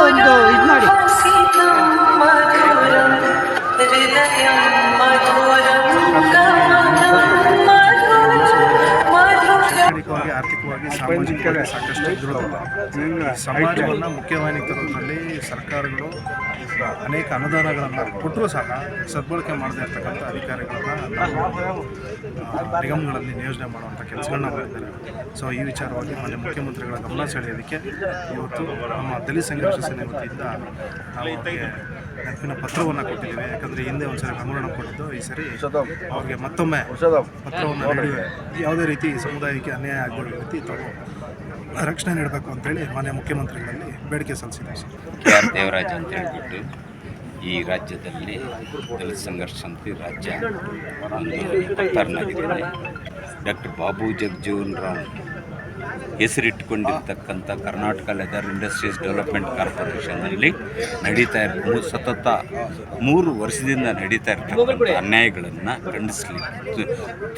ಒಂದು ಇದು ಮಾಡಿ ಸಾಮಾಜಿಕವಾಗಿ ಸಾಕಷ್ಟು ದೃಢವಾದ ಸಮಾಜವನ್ನು ಮುಖ್ಯವಾಹಿನಿ ತರೋದ್ರಲ್ಲಿ ಸರ್ಕಾರಗಳು ಅನೇಕ ಅನುದಾನಗಳನ್ನು ಕೊಟ್ಟರೂ ಸಹ ಸದ್ಬಳಕೆ ಮಾಡದೇ ಇರ್ತಕ್ಕಂಥ ಅಧಿಕಾರಿಗಳನ್ನ ನಿಗಮಗಳಲ್ಲಿ ನಿಯೋಜನೆ ಮಾಡುವಂಥ ಕೆಲಸಗಳನ್ನ ಮಾಡಿದ್ದಾರೆ ಸೊ ಈ ವಿಚಾರವಾಗಿ ಮಾನ್ಯ ಮುಖ್ಯಮಂತ್ರಿಗಳ ಗಮನ ಸೆಳೆಯೋದಕ್ಕೆ ಇವತ್ತು ನಮ್ಮ ದಲಿತ ಸಂಘರ್ಷ ಸೇನೆ ವತಿಯಿಂದ ನೆನಪಿನ ಪತ್ರವನ್ನು ಕೊಟ್ಟಿದ್ದೀವಿ. ಯಾಕಂದರೆ ಹಿಂದೆ ಒಂದ್ಸರಿ ಗಮನ ಕೊಟ್ಟಿದ್ದು ಈ ಸರಿ ಅವ್ರಿಗೆ ಮತ್ತೊಮ್ಮೆ ಪತ್ರವನ್ನು ನೀಡಿ. ಯಾವುದೇ ರೀತಿ ಸಮುದಾಯಕ್ಕೆ ಅನ್ಯಾಯ ಆಗದ ರೀತಿ ತಾವು ರಕ್ಷಣೆ ನೀಡಬೇಕು ಅಂತೇಳಿ ಮಾನ್ಯ ಮುಖ್ಯಮಂತ್ರಿಗಳಲ್ಲಿ ಬೇಡಿಕೆ ಸಲ್ಲಿಸಿದ್ದೀವಿ ಸರ್. ದೇವರಾಜ್ ಅಂತ ಹೇಳಿಬಿಟ್ಟು ಈ ರಾಜ್ಯದಲ್ಲಿ ದಲಿತ ಸಂಘರ್ಷ ಸಮಿತಿ ರಾಜ್ಯ ಒಂದು ಡಾಕ್ಟರ್ ಬಾಬು ಜಗಜೀವನ್ ರಾಮ್ ಹೆಸರಿಟ್ಟುಕೊಂಡಿರ್ತಕ್ಕಂಥ ಕರ್ನಾಟಕ ಲೆದರ್ ಇಂಡಸ್ಟ್ರೀಸ್ ಡೆವಲಪ್ಮೆಂಟ್ ಕಾರ್ಪೊರೇಷನ್ನಲ್ಲಿ ನಡೀತಾ ಇರೋ ಸತತ ಮೂರು ವರ್ಷದಿಂದ ನಡೀತಾ ಇರ್ತಕ್ಕಂಥ ಅನ್ಯಾಯಗಳನ್ನು ಖಂಡಿಸಲಿಕ್ಕೆ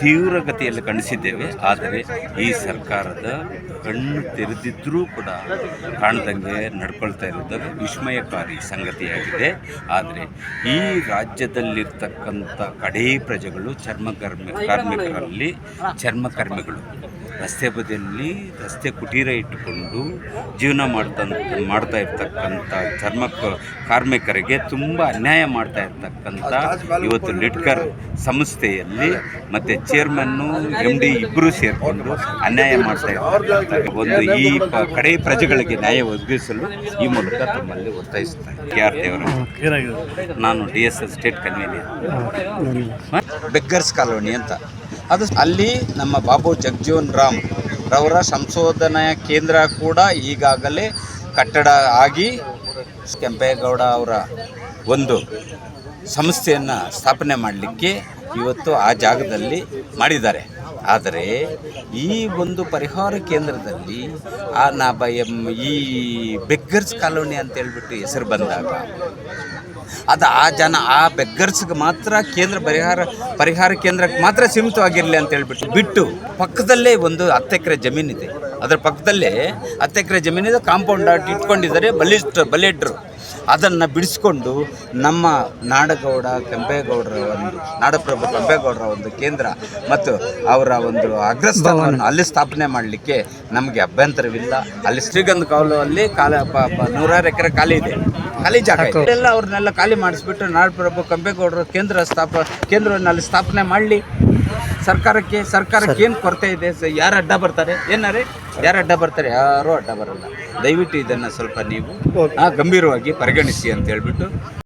ತೀವ್ರಗತಿಯಲ್ಲಿ ಖಂಡಿಸಿದ್ದೇವೆ. ಆದರೆ ಈ ಸರ್ಕಾರದ ಕಣ್ಣು ತೆರೆದಿದ್ದರೂ ಕೂಡ ಕಾಣದಂಗೆ ನಡ್ಕೊಳ್ತಾ ಇರೋದು ವಿಸ್ಮಯಕಾರಿ ಸಂಗತಿಯಾಗಿದೆ. ಆದರೆ ಈ ರಾಜ್ಯದಲ್ಲಿರ್ತಕ್ಕಂಥ ಕಡೇ ಪ್ರಜೆಗಳು ಚರ್ಮ ಕರ್ಮಿ, ಕಾರ್ಮಿಕರಲ್ಲಿ ಚರ್ಮಕರ್ಮಿಗಳು ರಸ್ತೆ ಬದಿಯಲ್ಲಿ ರಸ್ತೆ ಕುಟೀರ ಇಟ್ಟುಕೊಂಡು ಜೀವನ ಮಾಡ್ತಾ ಮಾಡ್ತಾ ಇರ್ತಕ್ಕಂಥ ಚರ್ಮ ಕಾರ್ಮಿಕರಿಗೆ ತುಂಬ ಅನ್ಯಾಯ ಮಾಡ್ತಾ ಇರ್ತಕ್ಕಂಥ ಇವತ್ತು ಲಿಟ್ಕರ್ ಸಂಸ್ಥೆಯಲ್ಲಿ ಮತ್ತು ಚೇರ್ಮನ್ನು ಎಂ ಡಿ ಇಬ್ಬರು ಸೇರಿಕೊಂಡು ಅನ್ಯಾಯ ಮಾಡ್ತಾ ಇರ್ತಕ್ಕಂಥ ಒಂದು ಈ ಕಡೆ ಪ್ರಜೆಗಳಿಗೆ ನ್ಯಾಯ ಒದಗಿಸಲು ಈ ಮೂಲಕ ತಮ್ಮಲ್ಲಿ ಒತ್ತಾಯಿಸ್ತಾರೆ ಕೆ ಆರ್ ದೇವರು ನಾನು D S S state convener beggars colony ಅಂತ. ಅದು ಅಲ್ಲಿ ನಮ್ಮ ಬಾಬು ಜಗಜೀವನ್ ರಾಮ್ ರವರ ಸಂಶೋಧನಾ ಕೇಂದ್ರ ಕೂಡ ಈಗಾಗಲೇ ಕಟ್ಟಡ ಆಗಿ ಕೆಂಪೇಗೌಡ ಅವರ ಒಂದು ಸಂಸ್ಥೆಯನ್ನು ಸ್ಥಾಪನೆ ಮಾಡಲಿಕ್ಕೆ ಇವತ್ತು ಆ ಜಾಗದಲ್ಲಿ ಮಾಡಿದ್ದಾರೆ. ಆದರೆ ಈ ಒಂದು ಪರಿಹಾರ ಕೇಂದ್ರದಲ್ಲಿ ಆ ನಾ ಈ ಬೆಗ್ಗರ್ಸ್ ಕಾಲೋನಿ ಅಂತ ಹೇಳ್ಬಿಟ್ಟು ಹೆಸರು ಬಂದಾಗ ಅದು ಆ ಜನ ಆ ಬೆಗ್ಗರ್ಸ್ಗೆ ಮಾತ್ರ ಕೇಂದ್ರ ಪರಿಹಾರ ಪರಿಹಾರ ಕೇಂದ್ರಕ್ಕೆ ಮಾತ್ರ ಸೀಮಿತವಾಗಿರಲಿ ಅಂತ ಹೇಳ್ಬಿಟ್ಟು ಬಿಟ್ಟು ಪಕ್ಕದಲ್ಲೇ ಒಂದು ಹತ್ತು ಎಕರೆ ಜಮೀನಿದೆ ಅದರ ಪಕ್ಕದಲ್ಲೇ ಹತ್ತು ಎಕರೆ ಜಮೀನಿದೆ ಕಾಂಪೌಂಡ್ ಆಟ ಇಟ್ಕೊಂಡಿದ್ದಾರೆ ಬಲಿಷ್ಠ ಬಲಿಷ್ಠರು ಅದನ್ನು ಬಿಡಿಸ್ಕೊಂಡು ನಮ್ಮ ನಾಡಗೌಡ ಕೆಂಪೇಗೌಡರ ಒಂದು ನಾಡಪ್ರಭು ಕೆಂಪೇಗೌಡರ ಒಂದು ಕೇಂದ್ರ ಮತ್ತು ಅವರ ಒಂದು ಅಗ್ರಸ್ಥಾನವನ್ನು ಅಲ್ಲಿ ಸ್ಥಾಪನೆ ಮಾಡಲಿಕ್ಕೆ ನಮಗೆ ಅಭ್ಯಂತರವಿಲ್ಲ. ಅಲ್ಲಿ ಶ್ರೀಗಂಧ ಕಾಲ ಪ- ಪ- ನೂರಾರು ಎಕರೆ ಖಾಲಿ ಇದೆ. ಖಾಲಿ ಜಾಗ ಎಲ್ಲ ಅವ್ರನ್ನೆಲ್ಲ ಖಾಲಿ ಮಾಡಿಸ್ಬಿಟ್ಟು ನಾಡಪ್ರಭು ಕಂಬೇಗೌಡರು ಕೇಂದ್ರ ಸ್ಥಾಪ ಕೇಂದ್ರವನ್ನು ಅಲ್ಲಿ ಸ್ಥಾಪನೆ ಮಾಡಲಿ. ಸರ್ಕಾರಕ್ಕೆ ಸರ್ಕಾರಕ್ಕೆ ಏನು ಕೊರತೆ ಇದೆ? ಯಾರು ಅಡ್ಡ ಬರ್ತಾರೆ? ಏನಾರೆ? ಯಾರು ಅಡ್ಡ ಬರ್ತಾರೆ? ಯಾರೂ ಅಡ್ಡ ಬರಲ್ಲ. ದಯವಿಟ್ಟು ಇದನ್ನು ಸ್ವಲ್ಪ ನೀವು ಗಂಭೀರವಾಗಿ ಪರಿಗಣಿಸಿ ಅಂತ ಹೇಳ್ಬಿಟ್ಟು.